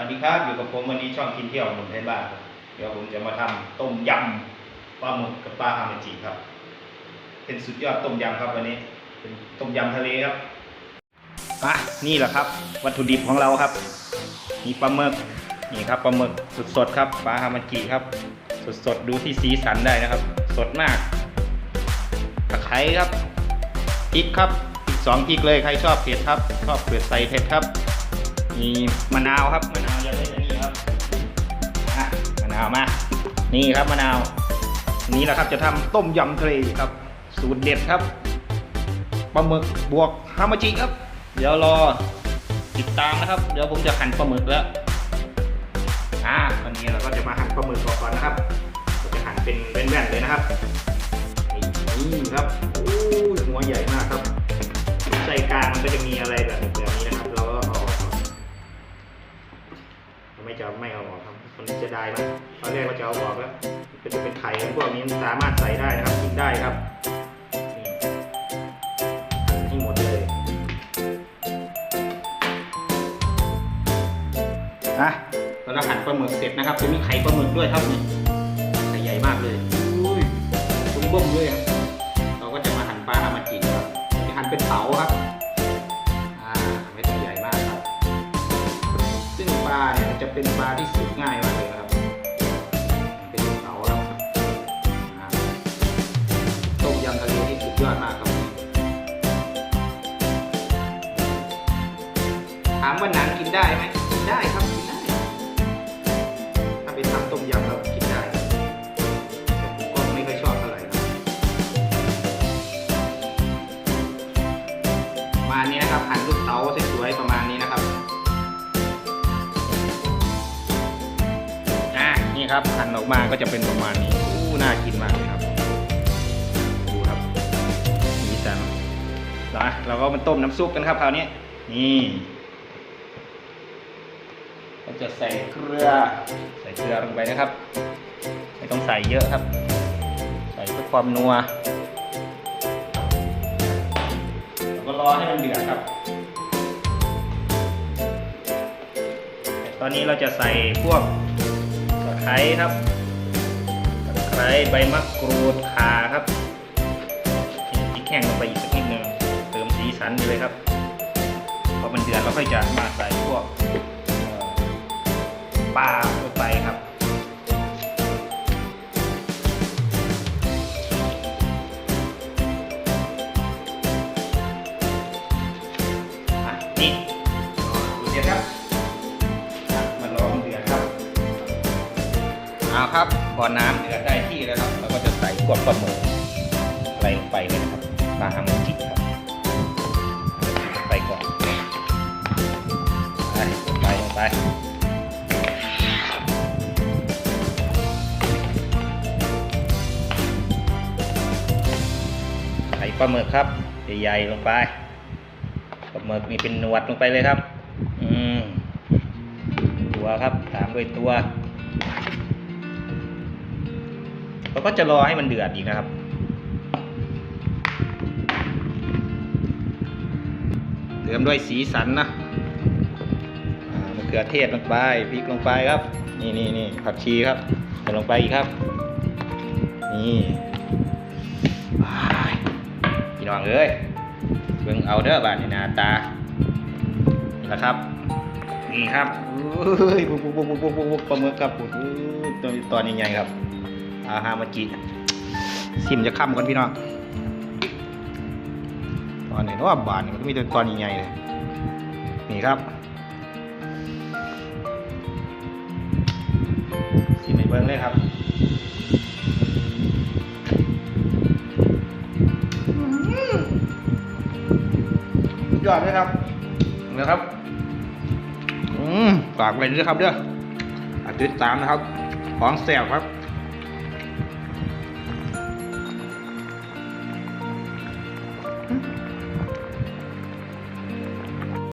วัสดีครับ อยู่กับผมวันนี้ช่องกินเที่ยวหมุนไทยบ้านเดี๋ยวผมจะมาทำต้มยำปลาหมึกกับปลาฮามาจิครับ เป็นสุดยอดต้มยำครับวันนี้ เป็นต้มยำทะเลครับอะนี่แหละครับ วัตถุดิบของเราครับ มีปลาหมึกนี่ครับปลาหมึกสดๆครับปลาฮามาจิครับ สดๆดูที่สีสันได้นะครับ สดมากตะไคร้ครับพริกครับพริกสองพริกเลยใครชอบเผ็ดครับ ชอบเผ็ดใส่เผ็ดครับ มีมะนาวครับมะนาวจะได้อันนี้ครับอะมะนาวมา นี่ครับมะนาว นี่แหละครับจะทำต้มยำทะเลครับ สูตรเด็ดครับปลาหมึกบวกฮามาจิครับ เดี๋ยวรอติดตามนะครับ เดี๋ยวผมจะหั่นปลาหมึกแล้วอ่าวันนี้เราก็จะมาหั่นปลาหมึกก่อนนะครับเราจะหั่นเป็นแว่นๆเลยนะครับนี่ครับโอ้ยหัวใหญ่มากครับใจกลางมันก็จะมีอะไรแบบแบบนี้นะครับ ไม่จะไม่เอาออกครับมันจะได้ไหมตอนแรกว่าจะเอาออกแล้วมันก็จะเป็นไข่พวกนี้มันสามารถใส่ได้นะครับกินได้ครับนี่ให้หมดเลยอะแล้วเราหั่นปลาหมึกเสร็จนะครับจะมีไข่ปลาหมึกด้วยครับนี่ไข่ใหญ่มากเลยอุ้ยตุ้มบ้มเลยครับ เนี่ยจะเป็นปลาที่สุกง่ายมากเลยนะครับ เป็นเต๋าครับอ่าต้มยำทะเลที่สุดยอดมากครับ ถามว่าหนังกินได้ไหมกินได้ครับกินได้ ถ้าไปทำต้มยำแล้วกินได้แต่ผมก็ไม่ค่อยชอบเท่าไหร่นะประมาณนี้นะครับหั่นลูก ครับหั่นออกมาก็จะเป็นประมาณนี้อู้น่ากินมากเลยครับดูครับสีสันแล้วอะเราก็มาต้มน้ำซุปกันครับคราวนี้นี่ก็จะใส่เกลือ ใส่เกลือลงไปนะครับ ไม่ต้องใส่เยอะครับ ใส่เพื่อความนัวแล้วก็รอให้มันเดือดครับ ตอนนี้เราจะใส่พวก ไคร้ครับตะไคร้ใบมะกรูดข่าครับพริกแห้งลงไปอีกสักนิดนึงเติมสีสันไปเลยครับพอมันเดือดเราค่อยจะมาใส่พวกปลาลงไปครับนี่ดูเดือดครับ ครับพอน้ำเดือดได้ที่แล้วครับเราก็จะใส่พวกปลาหมึกอะไรลงไปเลยนะครับปลาฮามาจิครับไปก่อนไปลงไปลงไปใส่ปลาหมึกครับใหญ่ๆลงไปปลาหมึกนี่เป็นหนวดลงไปเลยครับ อืมตัวครับตามด้วยตัว เราก็จะรอให้มันเดือดอีกนะครับ เติมด้วยสีสันนะมะเขือเทศลงไปพริกลงไปครับ นี่นี่นี่ผักชีครับใส่ลงไปอีกครับ นี่พี่น้องเอ้ยเบิ่งเอาเด้อบ้านนี่หนาตานี่แหละครับ นี่ครับอุ้ยปุ๊บปุ๊บปุ๊บปุ๊บปุ๊บปุ๊บปลาหมึกครับปุ๊บอุ้ยตัวตอนใหญ่ๆครับ อาฮามาจิซิมจะค้ำก่อนพี่น้องตอนนี้ว่าบานมันก็มีแต่ตอนใหญ่ๆเลยนี่ครับซิมให้เบิ่งเลยครับยอดเลยครับนะครับอืมฝากไว้ด้วยครับเด้อติดตามนะครับ ของแสบครับ